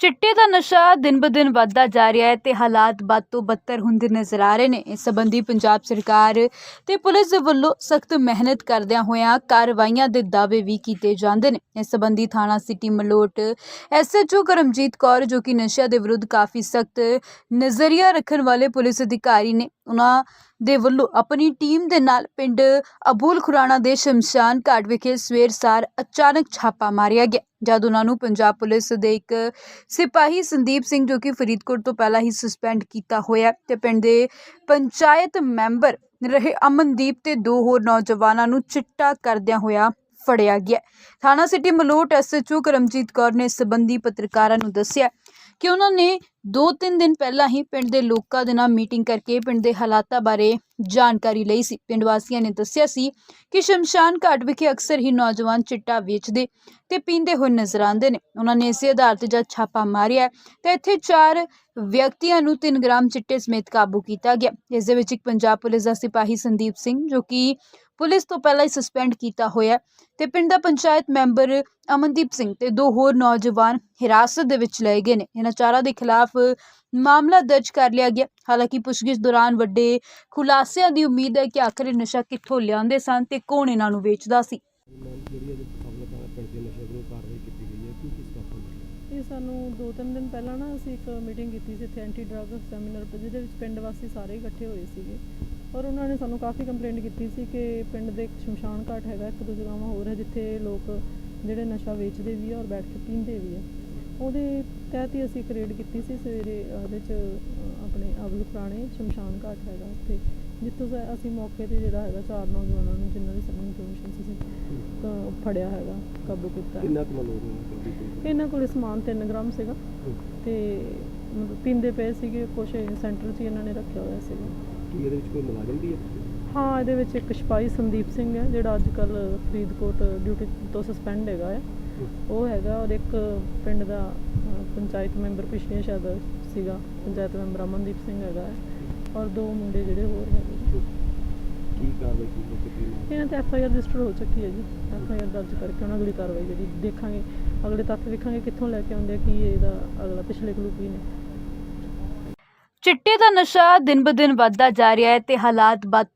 ਚਿੱਟੇ ਦਾ ਨਸ਼ਾ ਦਿਨ-ਬ-ਦਿਨ ਵੱਧਦਾ ਜਾ ਰਿਹਾ ਹੈ ਤੇ ਹਾਲਾਤ ਬਦ ਤੋਂ ਬੱਤਰ ਹੁੰਦੇ ਨਜ਼ਰ ਆ ਰਹੇ ਨੇ। ਇਸ ਸੰਬੰਧੀ ਪੰਜਾਬ ਸਰਕਾਰ ਤੇ ਪੁਲਿਸ ਦੇ ਵੱਲੋਂ ਸਖਤ ਮਿਹਨਤ ਕਰਦਿਆਂ ਹੋਇਆਂ ਕਾਰਵਾਈਆਂ ਦੇ ਦਾਅਵੇ ਵੀ ਕੀਤੇ ਜਾਂਦੇ ਨੇ। ਇਸ ਸੰਬੰਧੀ ਥਾਣਾ ਸਿਟੀ ਮਲੋਟ ਐਸਐਚਓ ਕਰਮਜੀਤ ਕੌਰ, ਜੋ ਕਿ ਨਸ਼ਿਆਂ ਦੇ ਵਿਰੁੱਧ ਕਾਫੀ ਸਖਤ ਨਜ਼ਰੀਆ ਰੱਖਣ ਵਾਲੇ ਪੁਲਿਸ ਅਧਿਕਾਰੀ ਨੇ ਉਹਨਾਂ ਦੇ ਵੱਲੋਂ ਆਪਣੀ ਟੀਮ ਦੇ ਨਾਲ ਪਿੰਡ ਅਬੂਲ ਖੁਰਾਣਾ ਦੇ ਸ਼ਮਸ਼ਾਨ ਘਾਟ ਵਿਖੇ ਸਵੇਰ ਸਾਰ ਅਚਾਨਕ ਛਾਪਾ ਮਾਰਿਆ ਗਿਆ, ਜਦ ਉਹਨਾਂ ਨੂੰ ਪੰਜਾਬ ਪੁਲਿਸ ਦੇ ਇੱਕ ਸਿਪਾਹੀ ਸੰਦੀਪ ਸਿੰਘ ਜੋ ਕਿ ਫਰੀਦਕੋਟ ਤੋਂ ਪਹਿਲਾਂ ਹੀ ਸਸਪੈਂਡ ਕੀਤਾ ਹੋਇਆ ਤੇ ਪਿੰਡ ਦੇ ਪੰਚਾਇਤ ਮੈਂਬਰ ਰਹੇ ਅਮਨਦੀਪ ਤੇ ਦੋ ਹੋਰ ਨੌਜਵਾਨਾਂ ਨੂੰ ਚਿੱਟਾ ਕਰਦਿਆਂ ਹੋਇਆ ਫੜਿਆ ਗਿਆ। ਥਾਣਾ ਸਿਟੀ ਮਲੋਟ ਐਸਐਚਓ ਕਰਮਜੀਤ ਕੌਰ ਨੇ ਇਸ ਸੰਬੰਧੀ ਪੱਤਰਕਾਰਾਂ ਨੂੰ ਦੱਸਿਆ ਕਿ ਉਹਨਾਂ ਨੇ 2-3 ਦਿਨ ਪਹਿਲਾਂ ਹੀ ਪਿੰਡ ਦੇ ਲੋਕਾਂ ਦੇ ਨਾਲ ਮੀਟਿੰਗ ਕਰਕੇ ਪਿੰਡ ਦੇ ਹਾਲਾਤਾਂ ਬਾਰੇ ਜਾਣਕਾਰੀ ਲਈ ਸੀ। ਪਿੰਡ ਵਾਸੀਆਂ ਨੇ ਦੱਸਿਆ ਸੀ ਕਿ ਸ਼ਮਸ਼ਾਨ ਘਾਟ ਵਿਖੇ ਅਕਸਰ ਹੀ ਨੌਜਵਾਨ ਚਿੱਟਾ ਵੇਚਦੇ ਤੇ ਪੀਂਦੇ ਹੋਏ ਨਜ਼ਰ ਆਉਂਦੇ ਨੇ। ਉਹਨਾਂ ਨੇ ਇਸੇ ਆਧਾਰ ਤੇ ਜਦ ਛਾਪਾ ਮਾਰਿਆ, ਤੇ ਇੱਥੇ ਚਾਰ ਵਿਅਕਤੀਆਂ ਨੂੰ 3 ਗ੍ਰਾਮ ਚਿੱਟੇ ਸਮੇਤ ਕਾਬੂ ਕੀਤਾ ਗਿਆ। ਇਸ ਦੇ ਵਿੱਚ ਇੱਕ ਪੰਜਾਬ ਪੁਲਿਸ ਦਾ ਸਿਪਾਹੀ ਸੰਦੀਪ ਸਿੰਘ, ਜੋ ਕਿ ਪੁਲਿਸ ਤੋਂ ਪਹਿਲਾਂ ਹੀ ਸਸਪੈਂਡ ਕੀਤਾ ਹੋਇਆ ਤੇ ਪਿੰਡ ਦਾ ਪੰਚਾਇਤ ਮੈਂਬਰ ਅਮਨਦੀਪ ਸਿੰਘ ਤੇ ਦੋ ਹੋਰ ਨੌਜਵਾਨ ਹਿਰਾਸਤ ਦੇ ਵਿੱਚ ਲਏ ਗਏ ਨੇ। ਇਹਨਾਂ ਚਾਰਾਂ ਦੇ ਖਿਲਾਫ ਮਾਮਲਾ ਦਰਜ ਕਰ ਲਿਆ ਗਿਆ। ਹਾਲਾਂਕਿ ਪੁੱਛਗਿੱਛ ਦੌਰਾਨ ਵੱਡੇ ਖੁਲਾਸਿਆਂ ਦੀ ਉਮੀਦ ਹੈ ਕਿ ਆਖਰ ਇਹ ਨਸ਼ਾ ਕਿੱਥੋਂ ਲਿਆਉਂਦੇ ਸਨ ਤੇ ਕੌਣ ਇਹਨਾਂ ਨੂੰ ਵੇਚਦਾ ਸੀ। ਮੈਮ ਜਿਹੜੀ ਅੱਜ ਪਬਲਿਕ ਆ ਪਿੰਡ ਦੇ ਨਸ਼ੇ ਵਿਰੁੱਧ ਕਾਰਵਾਈ ਕੀਤੀ ਗਈ ਹੈ ਕੀ ਕੀ ਸਟੈਪ ਹੋਣਗੇ ਇਹ ਸਾਨੂੰ ਦੋ ਤਿੰਨ ਦਿਨ ਪਹਿਲਾਂ ਨਾ ਅਸੀਂ ਇੱਕ ਮੀਟਿੰਗ ਕੀਤੀ ਸੀ ਇੱਥੇ ਐਂਟੀ ਡਰੱਗ ਸੈਮੀਨਾਰ ਤੇ ਜਿਹਦੇ ਵਿੱਚ ਪਿੰਡ ਵਾਸੀ ਸਾਰੇ ਇਕੱਠੇ ਹੋਏ ਸੀਗੇ। ਔਰ ਉਹਨਾਂ ਨੇ ਸਾਨੂੰ ਕਾਫੀ ਕੰਪਲੇਂਟ ਕੀਤੀ ਸੀ ਕਿ ਪਿੰਡ ਦੇ ਇੱਕ ਸ਼ਮਸ਼ਾਨ ਘਾਟ ਹੈਗਾ ਇੱਕ ਦੋ ਜਗ੍ਹਾਵਾਂ ਹੋਰ ਹੈ ਜਿੱਥੇ ਲੋਕ ਜਿਹੜੇ ਨਸ਼ਾ ਵੇਚਦੇ ਵੀ ਆ ਔਰ ਬੈਠ ਕੇ ਪੀਂਦੇ ਵੀ ਆ। ਉਹਦੇ ਤਹਿਤ ਹੀ ਅਸੀਂ ਇੱਕ ਰੇਡ ਕੀਤੀ ਸੀ ਸਵੇਰੇ ਉਹਦੇ ਚ ਆਪਣੇ ਅਬਲ ਪੁਰਾਣੇ ਸ਼ਮਸ਼ਾਨ ਘਾਟ ਹੈਗਾ ਉੱਥੇ ਜਿੱਥੋਂ ਅਸੀਂ ਮੌਕੇ ਤੇ ਜਿਹੜਾ ਹੈਗਾ ਚਾਰ ਨੌਜਵਾਨਾਂ ਨੂੰ ਜਿਨ੍ਹਾਂ ਦੀ ਸਾਨੂੰ ਇਨਫੋਰਮੇਸ਼ਨ ਸੀ ਤਾਂ ਫੜਿਆ ਹੈਗਾ ਕਾਬੂ ਕੀਤਾ। ਕਿੰਨਾ ਕੁ ਇਹਨਾਂ ਕੋਲੇ ਸਮਾਨ 3 ਗ੍ਰਾਮ ਸੀਗਾ ਹੂੰ। ਤੇ ਮਤਲਬ ਪੀਂਦੇ ਪਏ ਸੀਗੇ ਕੁਛ ਸੈਂਟਰ 'ਚ ਹੀ ਇਹਨਾਂ ਨੇ ਰੱਖਿਆ ਹੋਇਆ ਸੀਗਾ। ਕੀ ਇਹਦੇ ਵਿੱਚ ਕੋਈ ਮੁਲਾਜ਼ਮ ਵੀ ਹੈ? ਹਾਂ ਇਹਦੇ ਵਿੱਚ ਇੱਕ ਸਿਪਾਹੀ ਸੰਦੀਪ ਸਿੰਘ ਹੈ ਜਿਹੜਾ ਅੱਜ ਕੱਲ ਫਰੀਦਕੋਟ ਡਿਊਟੀ ਤੋਂ ਸਸਪੈਂਡ ਹੈਗਾ ਹੈ। ਉਹ ਹੈਗਾ ਔਰ ਇੱਕ ਪਿੰਡ ਦਾ ਅਹ, ਪੰਚਾਇਤ ਮੈਂਬਰ ਪਿਛਲੇ ਸ਼ਾਇਦ ਸੀਗਾ ਪੰਚਾਇਤ ਮੈਂਬਰ ਅਮਨਦੀਪ ਸਿੰਘ ਹੈਗਾ ਹੈ। ਔਰ ਦੋ ਮੁੰਡੇ ਜਿਹੜੇ ਹੋਰ ਹੈਗੇ ਕੀ ਕਾਰਵਾਈ ਕੀਤੀ? ਨਾ ਇਹਨਾਂ ਤੇ ਐਫ ਆਈ ਆਰ ਰਜਿਸਟਰ ਹੋ ਚੁੱਕੀ ਹੈ ਜੀ। ਐਫ ਆਈ ਆਰ ਦਰਜ ਕਰਕੇ ਉਹਨਾਂ ਅਗਲੀ ਕਾਰਵਾਈ ਜਿਹੜੀ ਦੇਖਾਂਗੇ। ਅਗਲੇ ਤੱਥ ਵੇਖਾਂਗੇ ਕਿੱਥੋਂ ਲੈ ਕੇ ਆਉਂਦੇ ਆ, ਕੀ ਇਹਦਾ ਅਗਲਾ ਪਿਛਲੇ ਕਲੂ ਕੀ ਨੇ। ਚਿੱਟੇ ਦਾ ਨਸ਼ਾ ਦਿਨ-ਬ-ਦਿਨ ਵੱਧਦਾ ਜਾ ਰਿਹਾ ਹੈ ਤੇ ਹਾਲਾਤ ਬਦ